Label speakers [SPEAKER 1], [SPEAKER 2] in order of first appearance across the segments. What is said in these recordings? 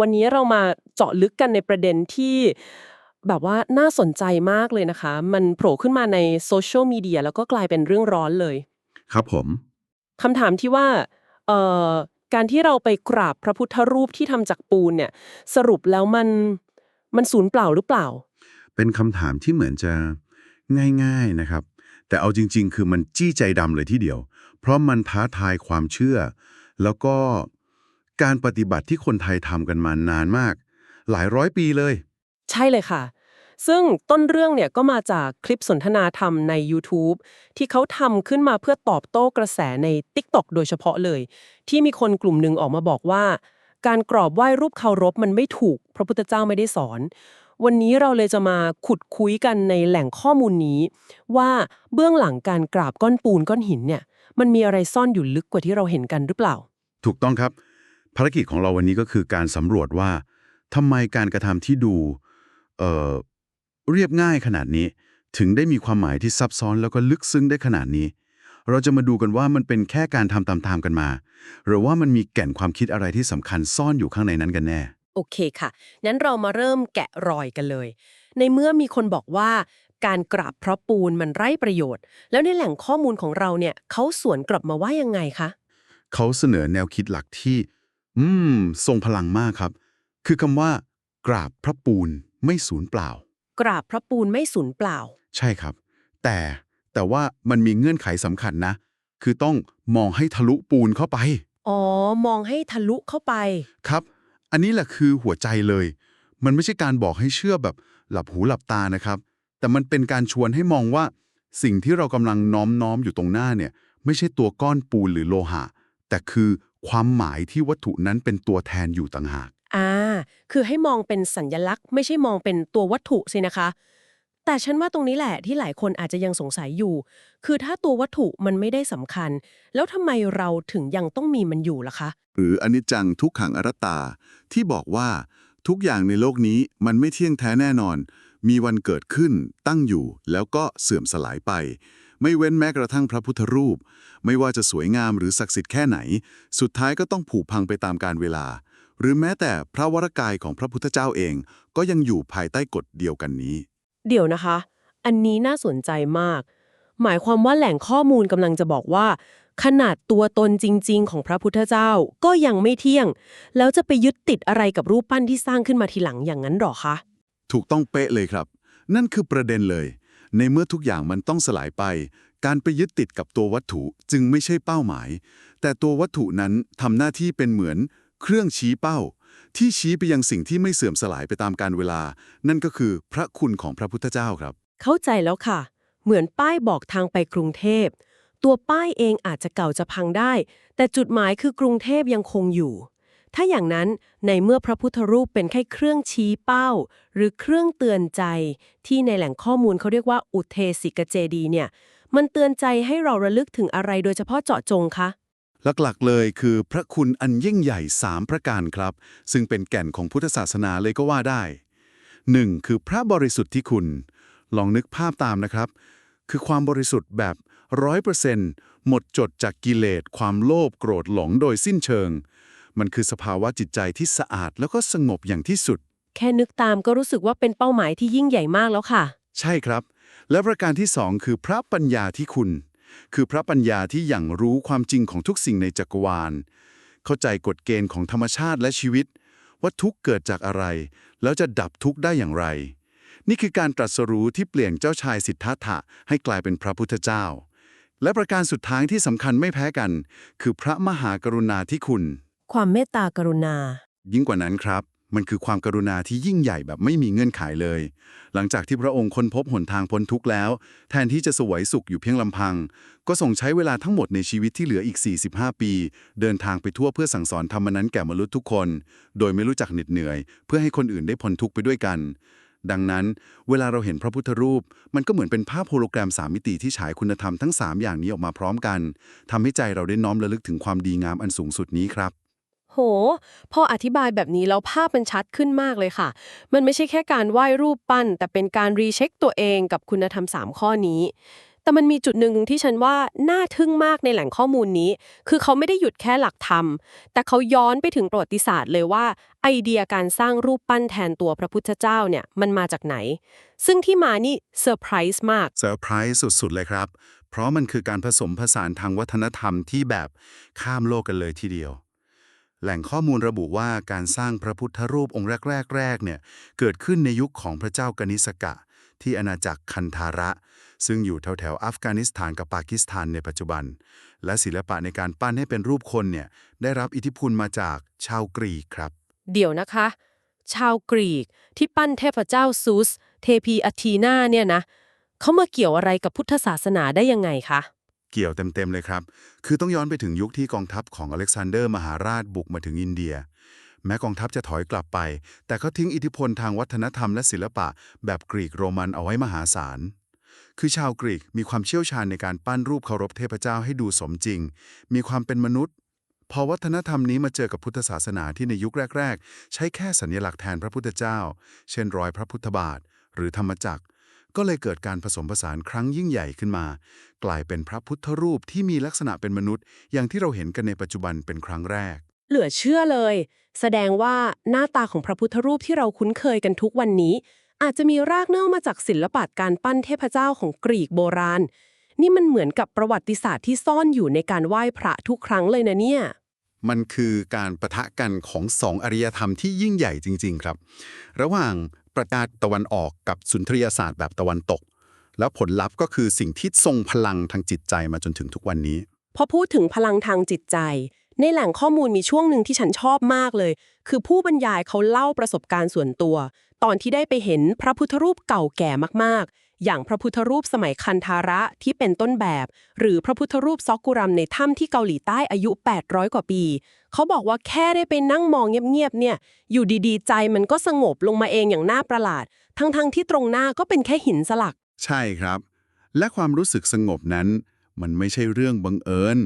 [SPEAKER 1] วันนี้เรามาเจาะลึกกันในประเด็นที่แบบว่าน่าสนใจมากเลยนะคะ มันโผล่ขึ้นมาในโซเชียลมีเดียแล้วก็กลายเป็นเรื่องร้อนเลย
[SPEAKER 2] ครับผม
[SPEAKER 1] คำถามที่ว่าเอ่อการที่เราไปกราบพระพุทธรูปที่ทำจากปูนเนี่ยสรุปแล้วมันมันสูญเปล่าหรือเปล่า
[SPEAKER 2] เป็นคำถามที่เหมือนจะง่าย ๆนะครับ แต่เอาจริง ๆ คือมันจี้ใจดำเลยทีเดียว เพราะมันท้าทายความเชื่อ แล้วก็ การปฏิบัติที่คนไทยทำกันมานานมาก หลายร้อยปีเลย
[SPEAKER 1] ใช่เลยค่ะ ซึ่งต้นเรื่องเนี่ยก็มาจากคลิปสนทนาธรรมใน YouTube ที่เขาทำขึ้นมาเพื่อตอบโต้กระแสใน TikTok โดยเฉพาะเลย ที่มีคนกลุ่มหนึ่งออกมาบอกว่า การกรอบไหว้รูปเคารพมันไม่ถูก พระพุทธเจ้าไม่ได้สอน วันนี้เราเลยจะมาขุดคุยกันในแหล่งข้อมูลนี้ ว่าเบื้องหลังการกราบก้อนปูนก้อนหินเนี่ยมันมีอะไรซ่อนอยู่ลึกกว่าที่เราเห็นกันหรือเปล่า
[SPEAKER 2] ถูกต้องครับ ภารกิจของเราวันนี้ก็คือการสำรวจว่าทำไมการกระทำที่ดูเอ่อเรียบง่ายขนาดนี้ ถึงได้มีความหมายที่ซับซ้อนแล้วก็ลึกซึ้งได้ขนาดนี้ เราจะมาดูกันว่ามันเป็นแค่การทำตามๆกันมา หรือว่ามันมีแก่นความคิดอะไรที่สำคัญซ่อนอยู่ข้างในนั้นกันแน่
[SPEAKER 1] โอเคค่ะงั้นเรามาเริ่มแกะรอยกันเลย ในเมื่อมีคนบอกว่าการกราบเพราะปูนมันไร้ประโยชน์ แล้วในแหล่งข้อมูลของเราเนี่ยเขาสวนกลับมาว่ายังไงคะ
[SPEAKER 2] เขาเสนอแนวคิดหลักที่ อืม ทรงพลังมากครับ คือคำว่า กราบพระปูนไม่สูญเปล่า
[SPEAKER 1] กราบพระปูนไม่สูญเปล่า
[SPEAKER 2] ใช่ครับ แต่แต่ว่ามันมีเงื่อนไขสำคัญนะ คือต้องมองให้ทะลุปูนเข้าไป
[SPEAKER 1] อ๋อ มองให้ทะลุเข้าไป
[SPEAKER 2] ครับ อันนี้แหละคือหัวใจเลย มันไม่ใช่การบอกให้เชื่อแบบหลับหูหลับตานะครับ แต่มันเป็นการชวนให้มองว่า สิ่งที่เรากำลังน้อมน้อมอยู่ตรงหน้าเนี่ย ไม่ใช่ตัวก้อนปูนหรือโลหะ แต่คือ ความหมายที่วัตถุนั้นเป็นตัวแทนอยู่ต่างหาก
[SPEAKER 1] อ่า คือให้มองเป็นสัญญลักษณ์ ไม่ใช่มองเป็นตัววัตถุสินะคะ แต่ฉันว่าตรงนี้แหละที่หลายคนอาจจะยังสงสัยอยู่ คือถ้าตัววัตถุมันไม่ได้สำคัญ แล้วทำไมเราถึงยังต้องมีมันอยู่ล่ะคะ
[SPEAKER 3] หรืออนิจจังทุกขังอรัตตา ที่บอกว่าทุกอย่างในโลกนี้มันไม่เที่ยงแท้แน่นอน มีวันเกิดขึ้น ตั้งอยู่ แล้วก็เสื่อมสลายไป ไม่เว้นแม้กระทั่งพระพุทธรูป ไม่ว่าจะสวยงามหรือศักดิ์สิทธิ์แค่ไหน สุดท้ายก็ต้องผุพังไปตามกาลเวลา หรือแม้แต่พระวรกายของพระพุทธเจ้าเอง ก็ยังอยู่ภายใต้กฎเดียวกันนี้
[SPEAKER 1] เดี๋ยวนะคะ อันนี้น่าสนใจมาก หมายความว่าแหล่งข้อมูลกำลังจะบอกว่า ขนาดตัวตนจริง ๆ ของพระพุทธเจ้าก็ยังไม่เที่ยง แล้วจะไปยึดติดอะไรกับรูปปั้นที่สร้างขึ้นมาทีหลังอย่างนั้นหรอคะ
[SPEAKER 3] ถูกต้องเป๊ะเลยครับ นั่นคือประเด็นเลย ในเมื่อทุกอย่างมันต้องสลายไป การไปยึดติดกับตัววัตถุจึงไม่ใช่เป้าหมาย แต่ตัววัตถุนั้นทำหน้าที่เป็นเหมือน เครื่องชี้เป้า ที่ชี้ไปยังสิ่งที่ไม่เสื่อมสลายไปตามกาลเวลา นั่นก็คือพระคุณของพระพุทธเจ้าครับ
[SPEAKER 1] เข้าใจแล้วค่ะ เหมือนป้ายบอกทางไปกรุงเทพ ตัวป้ายเองอาจจะเก่าจะพังได้ แต่จุดหมายคือกรุงเทพยังคงอยู่ ถ้าอย่างนั้นในเมื่อพระพุทธรูปเป็นแค่เครื่องชี้เป้า หรือเครื่องเตือนใจ ที่ในแหล่งข้อมูลเขาเรียกว่าอุเทสิกเจดีเนี่ย มันเตือนใจให้เราระลึกถึงอะไรโดยเฉพาะเจาะจงคะ
[SPEAKER 3] หลักๆเลยคือพระคุณอันยิ่งใหญ่ 3 ประการครับ ซึ่งเป็นแก่นของพุทธศาสนาเลยก็ว่าได้ 1. คือพระบริสุทธิ์ที่คุณ ลองนึกภาพตามนะครับ คือความบริสุทธิ์แบบร้อยเปอร์เซนต์หมดจดจากกิเลสความโลภโกรธหลงโดยสิ้นเชิง มันคือสภาวะจิตใจที่สะอาดแล้วก็สงบอย่างที่สุด
[SPEAKER 1] แค่นึกตามก็รู้สึกว่าเป็นเป้าหมายที่ยิ่งใหญ่มากแล้วค่ะ
[SPEAKER 3] ใช่ครับ และประการที่สองคือพระปัญญาที่คุณ คือพระปัญญาที่อย่างรู้ความจริงของทุกสิ่งในจักรวาล เข้าใจกฎเกณฑ์ของธรรมชาติและชีวิต ว่าทุกข์เกิดจากอะไร แล้วจะดับทุกข์ได้อย่างไร นี่คือการตรัสรู้ที่เปลี่ยนเจ้าชายสิทธัตถะให้กลายเป็นพระพุทธเจ้าและประการสุดท้ายที่สำคัญไม่แพ้กัน คือพระมหากรุณาธิคุณ
[SPEAKER 1] ความเมตตากรุณา
[SPEAKER 3] ยิ่งกว่านั้นครับ มันคือความกรุณาที่ยิ่งใหญ่แบบไม่มีเงื่อนไขเลย หลังจากที่พระองค์ค้นพบหนทางพ้นทุกข์แล้ว แทนที่จะสวยสุขอยู่เพียงลำพัง ก็ส่งใช้เวลาทั้งหมดในชีวิตที่เหลืออีก 45 ปี เดินทางไปทั่วเพื่อสั่งสอนธรรมนั้นแก่มนุษย์ทุกคน โดยไม่รู้จักเหน็ดเหนื่อย เพื่อให้คนอื่นได้พ้นทุกข์ไปด้วยกันดังนั้น เวลาเราเห็นพระพุทธรูป มันก็เหมือนเป็นภาพโฮโลแกรมสามมิติที่ฉายคุณธรรมทั้งสามอย่างนี้ออกมาพร้อมกันทำให้ใจเราได้น้อมระลึกถึงความดีงามอันสูงสุดนี้ครับ
[SPEAKER 1] พออธิบายแบบนี้แล้วภาพมันชัดขึ้นมากเลยค่ะ มันไม่ใช่แค่การไหว้รูปปั้น แต่เป็นการรีเช็คตัวเองกับคุณธรรม 3 ข้อนี้ แต่มันมีจุดหนึ่งที่ฉันว่าน่าทึ่งมากในแหล่งข้อมูลนี้ คือเขาไม่ได้หยุดแค่หลักธรรม แต่เขาย้อนไปถึงประวัติศาสตร์เลยว่า ไอเดียการสร้างรูปปั้นแทนตัวพระพุทธเจ้าเนี่ยมันมาจากไหน ซึ่งที่มานี่เซอร์ไพรส์มาก
[SPEAKER 3] เซอร์ไพรส์สุดๆเลยครับเพราะมันคือการผสมผสานทางวัฒนธรรมที่แบบข้ามโลกกันเลยทีเดียว แหล่งข้อมูลระบุว่าการสร้างพระพุทธรูปองค์แรกๆเนี่ยเกิดขึ้นในยุคของพระเจ้ากนิสกะ ที่อาณาจักรคันธาระ ซึ่งอยู่แถวๆอัฟกานิสถานกับปากีสถานในปัจจุบัน และศิลปะในการปั้นให้เป็นรูปคนเนี่ยได้รับอิทธิพลมาจากชาวกรีกครับ
[SPEAKER 1] เดี๋ยวนะคะ ชาวกรีกที่ปั้นเทพเจ้าซูส เทพีอาทีนาเนี่ยนะเขามาเกี่ยวอะไรกับพุทธศาสนาได้ยังไงคะ
[SPEAKER 3] เกี่ยวเต็มๆเลยครับ คือต้องย้อนไปถึงยุคที่กองทัพของอเล็กซานเดอร์มหาราชบุกมาถึงอินเดีย แม้กองทัพจะถอยกลับไป แต่เขาทิ้งอิทธิพลทางวัฒนธรรมและศิลปะ แบบกรีกโรมันเอาไว้มหาศาล คือชาวกรีกมีความเชี่ยวชาญในการปั้นรูปเคารพเทพเจ้าให้ดูสมจริง มีความเป็นมนุษย์ พอวัฒนธรรมนี้มาเจอกับพุทธศาสนาที่ในยุคแรก ๆ ใช้แค่สัญลักษณ์แทนพระพุทธเจ้า เช่นรอยพระพุทธบาท หรือธรรมจักร ก็เลยเกิดการผสมผสานครั้งยิ่งใหญ่ขึ้นมา กลายเป็นพระพุทธรูปที่มีลักษณะเป็นมนุษย์ อย่างที่เราเห็นกันในปัจจุบันเป็นครั้งแรก
[SPEAKER 1] เหลือเชื่อเลย แสดงว่าหน้าตาของพระพุทธรูปที่เราคุ้นเคยกันทุกวันนี้ อาจจะมีรากเหง้ามาจากศิลปะการปั้นเทพเจ้าของกรีกโบราณ นี่มันเหมือนกับประวัติศาสตร์ที่ซ่อนอยู่ในการไหว้พระทุกครั้งเลยนะเนี่ย
[SPEAKER 3] มันคือการประทะกันของสองอารยธรรมที่ยิ่งใหญ่จริง ๆ ครับ ระหว่าง ประชาตะวันออกกับสุนทรียศาสตร์แบบตะวันตก แล้วผลลัพธ์ก็คือสิ่งที่ทรงพลังทางจิตใจมาจนถึงทุกวันนี้
[SPEAKER 1] พอพูดถึงพลังทางจิตใจ ในแหล่งข้อมูลมีช่วงหนึ่งที่ฉันชอบมากเลย คือผู้บรรยายเขาเล่าประสบการณ์ส่วนตัว ตอนที่ได้ไปเห็นพระพุทธรูปเก่าแก่มากๆ อย่างพระพุทธรูปสมัยคันธาระที่เป็นต้นแบบ หรือพระพุทธรูปซอกกุรัมในถ้ำที่เกาหลีใต้อายุ 800 กว่าปี เขาบอกว่าแค่ได้ไปนั่งมองเงียบๆเนี่ย อยู่ดีๆ ใจมันก็สงบลงมาเองอย่างน่าประหลาด ทั้งๆที่ตรงหน้าก็เป็นแค่หินสลัก
[SPEAKER 3] ใช่ครับ และความรู้สึกสงบนั้น มันไม่ใช่เรื่องบังเอิญ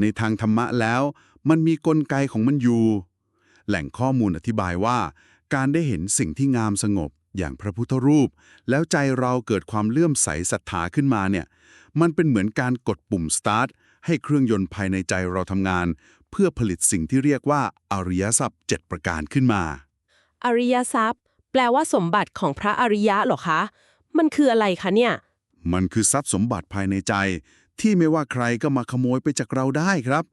[SPEAKER 3] ในทางธรรมะแล้ว มันมีกลไกของมันอยู่ แหล่งข้อมูลอธิบายว่า การได้เห็นสิ่งที่งามสงบ อย่างพระพุทธรูป แล้วใจเราเกิดความเลื่อมใสศรัทธาขึ้นมาเนี่ย มันเป็นเหมือนการกดปุ่มสตาร์ทให้เครื่องยนต์ภายในใจเราทำงาน เพื่อผลิตสิ่งที่เรียกว่าอริยทรัพย์เจ็ดประการขึ้นมา
[SPEAKER 1] อริยทรัพย์ แปลว่าสมบัติของพระอริยะเหรอคะ มันคืออะไรคะเนี่ย
[SPEAKER 3] มันคือทรัพย์สมบัติภายในใจ ที่ไม่ว่าใครก็มาขโมยไปจากเราได้ครับ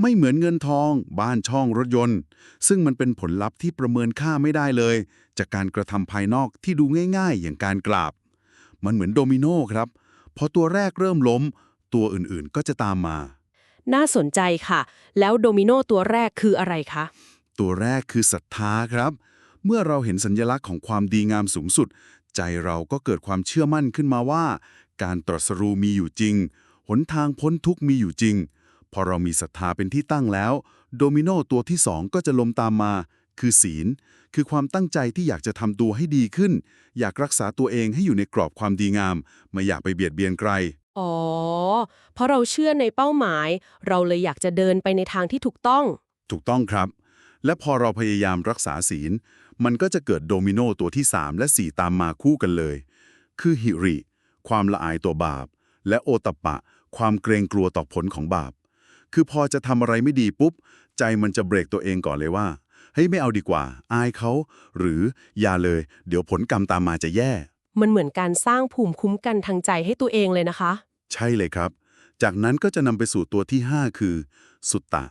[SPEAKER 3] ไม่เหมือนเงินทอง บ้านช่องรถยนต์ ซึ่งมันเป็นผลลัพธ์ที่ประเมินค่าไม่ได้เลย จากการกระทำภายนอกที่ดูง่าย ๆ อย่างการกราบ มันเหมือนโดมิโนครับพอตัวแรกเริ่มล้ม ตัวอื่นๆก็จะตามมา
[SPEAKER 1] น่าสนใจค่ะ แล้วโดมิโนตัวแรกคืออะไรคะ
[SPEAKER 3] ตัวแรกคือศรัทธาครับ เมื่อเราเห็นสัญลักษณ์ของความดีงามสูงสุด ใจเราก็เกิดความเชื่อมั่นขึ้นมาว่า การตรัสรู้มีอยู่จริง หนทางพ้นทุกข์มีอยู่จริง พอเรามีศรัทธาเป็นที่ตั้งแล้ว โดมิโนตัวที่สองก็จะลมตามมา คือศีล คือความตั้งใจที่อยากจะทำตัวให้ดีขึ้น อยากรักษาตัวเองให้อยู่ในกรอบความดีงาม ไม่อยากไปเบียดเบียนใคร
[SPEAKER 1] อ๋อ เพราะเราเชื่อในเป้าหมาย เราเลยอยากจะเดินไปในทางที่ถูกต้อง
[SPEAKER 3] ถูกต้องครับ และพอเราพยายามรักษาศีล มันก็จะเกิดโดมิโนตัวที่ 3 และ 4 ตามมาคู่กันเลย คือหิริ ความละอายตัวบาป และโอตปปะความเกรงกลัวต่อผลของบาป คือพอจะทำอะไรไม่ดีปุ๊บ ใจมันจะเบรกตัวเองก่อนเลยว่า เฮ้ยไม่เอาดีกว่า อายเขา หรืออย่าเลย เดี๋ยวผลกรรมตามมาจะแย่
[SPEAKER 1] มันเหมือนการสร้างภูมิคุ้มกันทางใจให้ตัวเองเลยนะคะ
[SPEAKER 3] ใช่เลยครับ จากนั้นก็จะนำไปสู่ตัวที่ 5 คือ สุตตะ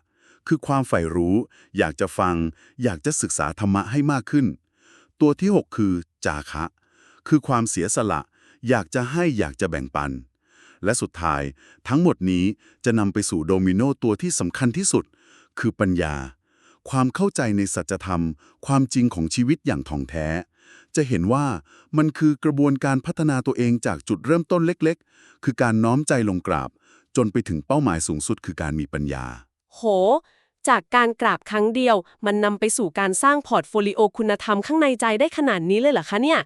[SPEAKER 3] คือความใฝ่รู้ อยากจะฟัง อยากจะศึกษาธรรมะให้มากขึ้น ตัวที่ 6 คือจาคะ คือความเสียสละ อยากจะให้อยากจะแบ่งปัน และสุดท้าย ทั้งหมดนี้จะนำไปสู่โดมิโนตัวที่สำคัญที่สุด คือปัญญา ความเข้าใจในสัจธรรม ความจริงของชีวิตอย่างท่องแท้ จะเห็นว่ามันคือกระบวนการพัฒนาตัวเองจากจุดเริ่มต้นเล็กๆ คือการน้อมใจลงกราบ จนไปถึงเป้าหมายสูงสุดคือการมีปัญญา
[SPEAKER 1] โห จากการกราบครั้งเดียว มันนำไปสู่การสร้างพอร์ตโฟลิโอคุณธรรมข้างในใจได้ขนาดนี้เลยเหรอคะเนี่ย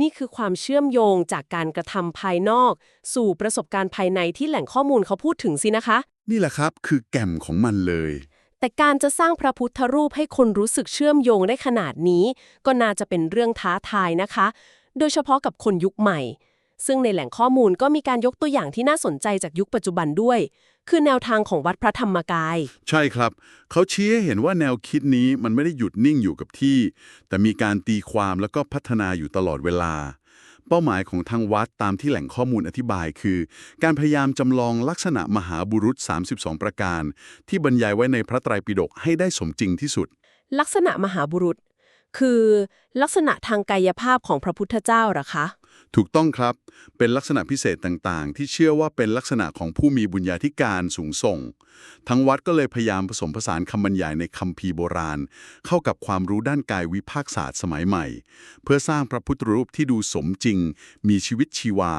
[SPEAKER 1] นี่คือความเชื่อมโยงจากการกระทำภายนอก สู่ประสบการณ์ภายในที่แหล่งข้อมูลเขาพูดถึงสินะคะ
[SPEAKER 3] นี่แหละครับคือแก่มของมันเลย
[SPEAKER 1] แต่การจะสร้างพระพุทธรูปให้คนรู้สึกเชื่อมโยงได้ขนาดนี้ ก็น่าจะเป็นเรื่องท้าทายนะคะ โดยเฉพาะกับคนยุคใหม่ ซึ่งในแหล่งข้อมูลก็มีการยกตัวอย่างที่น่าสนใจจากยุคปัจจุบันด้วย คือแนวทางของวัดพระธรรมกาย
[SPEAKER 3] ใช่ครับ เขาชี้ให้เห็นว่าแนวคิดนี้มันไม่ได้หยุดนิ่งอยู่กับที่ แต่มีการตีความแล้วก็พัฒนาอยู่ตลอดเวลา เป้าหมายของทางวัดตามที่แหล่งข้อมูลอธิบายคือ การพยายามจำลองลักษณะมหาบุรุษ 32 ประการ ที่บรรยายไว้ในพระไตรปิฎกให้ได้สมจริงที่สุด
[SPEAKER 1] ลักษณะมหาบุรุษ คือ ลักษณะทางกายภาพของพระพุทธเจ้าเหรอคะ
[SPEAKER 3] ถูกต้องครับ เป็นลักษณะพิเศษต่างๆ ที่เชื่อว่าเป็นลักษณะของผู้มีบุญญาธิการสูงส่ง ทั้งวัดก็เลยพยายามผสมผสานคำบรรยายในคัมภีโบราณ เข้ากับความรู้ด้านกายวิภาคศาสตร์สมัยใหม่ เพื่อสร้างพระพุทธรูปที่ดูสมจริง มีชีวิตชีวา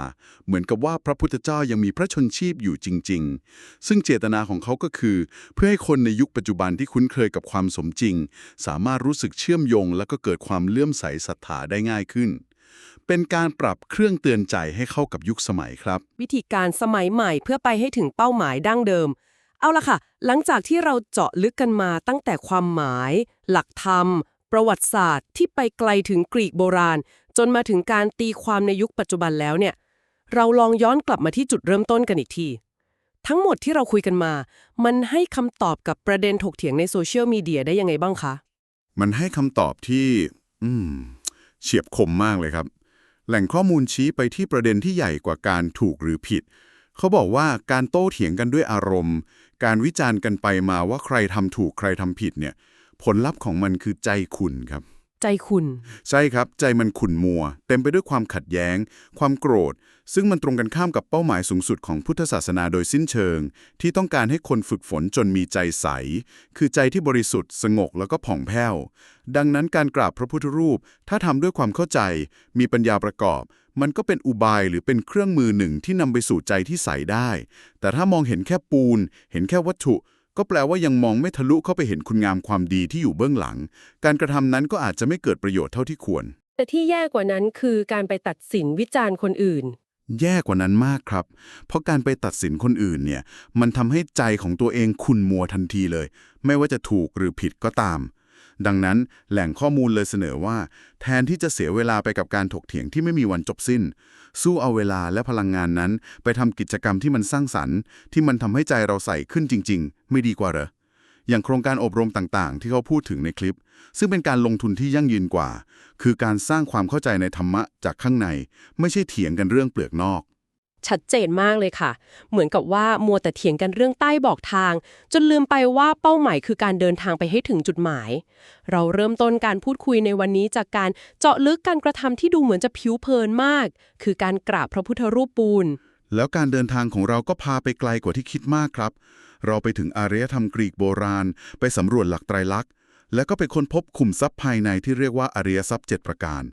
[SPEAKER 3] เหมือนกับว่าพระพุทธเจ้ายังมีพระชนชีพอยู่จริง ๆ ซึ่งเจตนาของเขาก็คือ เพื่อให้คนในยุคปัจจุบันที่คุ้นเคยกับความสมจริง สามารถรู้สึกเชื่อมโยง และก็เกิดความเลื่อมใสศรัทธาได้ง่ายขึ้น เป็นการปรับเครื่องเตือนใจให้เข้ากับยุคสมัยครับ
[SPEAKER 1] วิธีการสมัยใหม่เพื่อไปให้ถึงเป้าหมายดั้งเดิม เอาละค่ะ หลังจากที่เราเจาะลึกกันมาตั้งแต่ความหมาย หลักธรรม ประวัติศาสตร์ ที่ไปไกลถึงกรีกโบราณ จนมาถึงการตีความในยุคปัจจุบันแล้วเนี่ย เราลองย้อนกลับมาที่จุดเริ่มต้นกันอีกที ทั้งหมดที่เราคุยกันมา มันให้คำตอบกับประเด็นถกเถียงในโซเชียลมีเดียได้ยังไงบ้างคะ
[SPEAKER 3] มันให้คำตอบที่ อืม เฉียบคมมากเลยครับ แหล่งข้อมูลชี้ไปที่ประเด็นที่ใหญ่กว่าการถูกหรือผิด เขาบอกว่าการโต้เถียงกันด้วยอารมณ์ การวิจารณ์กันไปมาว่าใครทำถูกใครทำผิดเนี่ย ผลลัพธ์ของมันคือใจขุ่นครับ
[SPEAKER 1] ใจคุณ
[SPEAKER 3] ใช่ครับ ใจมันขุ่นมัว เต็มไปด้วยความขัดแย้ง ความโกรธ ซึ่งมันตรงกันข้ามกับเป้าหมายสูงสุดของพุทธศาสนาโดยสิ้นเชิง ที่ต้องการให้คนฝึกฝนจนมีใจใส คือใจที่บริสุทธิ์สงบแล้วก็ผ่องแผ้ว ดังนั้นการกราบพระพุทธรูป ถ้าทำด้วยความเข้าใจ มีปัญญาประกอบ มันก็เป็นอุบายหรือเป็นเครื่องมือหนึ่งที่นำไปสู่ใจที่ใสได้ แต่ถ้ามองเห็นแค่ปูน เห็นแค่วัตถุ ก็แปลว่ายังมองไม่ทะลุเข้าไปเห็นคุณงามความดีที่อยู่เบื้องหลัง การกระทำนั้นก็อาจจะไม่เกิดประโยชน์เท่าที่ควร
[SPEAKER 1] แต่ที่แย่กว่านั้นคือการไปตัดสินวิจารณ์คนอื่น
[SPEAKER 3] แย่กว่านั้นมากครับ เพราะการไปตัดสินคนอื่นเนี่ย มันทำให้ใจของตัวเองขุ่นมัวทันทีเลย ไม่ว่าจะถูกหรือผิดก็ตาม ดังนั้นแหล่งข้อมูลเลยเสนอว่า แทนที่จะเสียเวลาไปกับการถกเถียงที่ไม่มีวันจบสิ้น สู้เอาเวลาและพลังงานนั้น ไปทำกิจกรรมที่มันสร้างสรรค์ ที่มันทำให้ใจเราใส่ขึ้นจริง ๆ ไม่ดีกว่าเหรอ อย่างโครงการอบรมต่างๆ ที่เขาพูดถึงในคลิป ซึ่งเป็นการลงทุนที่ยั่งยืนกว่า คือการสร้างความเข้าใจในธรรมะจากข้างใน ไม่ใช่เถียงกันเรื่องเปลือกนอก
[SPEAKER 1] ชัดเจนมากเลยค่ะ เหมือนกับว่ามัวแต่เถียงกันเรื่องใต้บอกทาง จนลืมไปว่าเป้าหมายคือการเดินทางไปให้ถึงจุดหมาย เราเริ่มต้นการพูดคุยในวันนี้จากการเจาะลึกการกระทำที่ดูเหมือนจะผิวเผินมาก คือการกราบพระพุทธรูปปูน
[SPEAKER 3] แล้วการเดินทางของเราก็พาไปไกลกว่าที่คิดมากครับ เราไปถึงอารยธรรมกรีกโบราณ ไปสำรวจหลักไตรลักษณ์ และก็ไปค้นพบขุมทรัพย์ภายในที่เรียกว่าอารยทรัพย์ 7 ประการ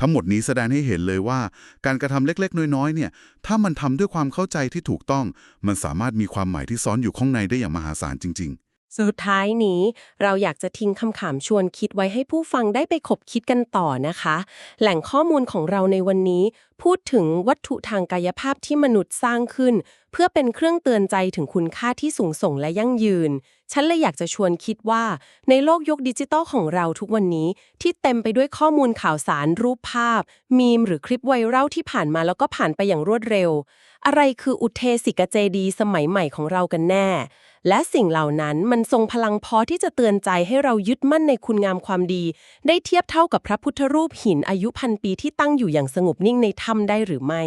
[SPEAKER 3] ทั้งหมดนี้แสดงให้เห็นเลยว่า การกระทำเล็กๆ น้อยๆ เนี่ย ถ้ามันทำด้วยความเข้าใจที่ถูกต้อง มันสามารถมีความหมายที่ซ้อนอยู่ข้างในได้อย่างมหาศาลจริง ๆ
[SPEAKER 1] สุดท้ายนี้เราอยากจะทิ้งคำถามชวนคิดไว้ให้ผู้ฟังได้ไปขบคิดกันต่อนะคะ แหล่งข้อมูลของเราในวันนี้ พูดถึงวัตถุทางกายภาพที่มนุษย์สร้างขึ้น เพื่อเป็นเครื่องเตือนใจถึงคุณค่าที่สูงส่งและยั่งยืน ฉันเลยอยากจะชวนคิดว่า ในโลกยุคดิจิตอลของเราทุกวันนี้ ที่เต็มไปด้วยข้อมูลข่าวสารรูปภาพ มีมหรือคลิปไวรัลที่ผ่านมาแล้วก็ผ่านไปอย่างรวดเร็ว อะไรคืออุเทสิกเจดี สมัยใหม่ของเรากันแน่ และสิ่งเหล่านั้นมันทรงพลังพอที่จะเตือนใจให้เรายึดมั่นในคุณงามความดี ได้เทียบเท่ากับพระพุทธรูปหินอายุพันปีที่ตั้งอยู่อย่างสงบนิ่งในถ้ำได้หรือไม่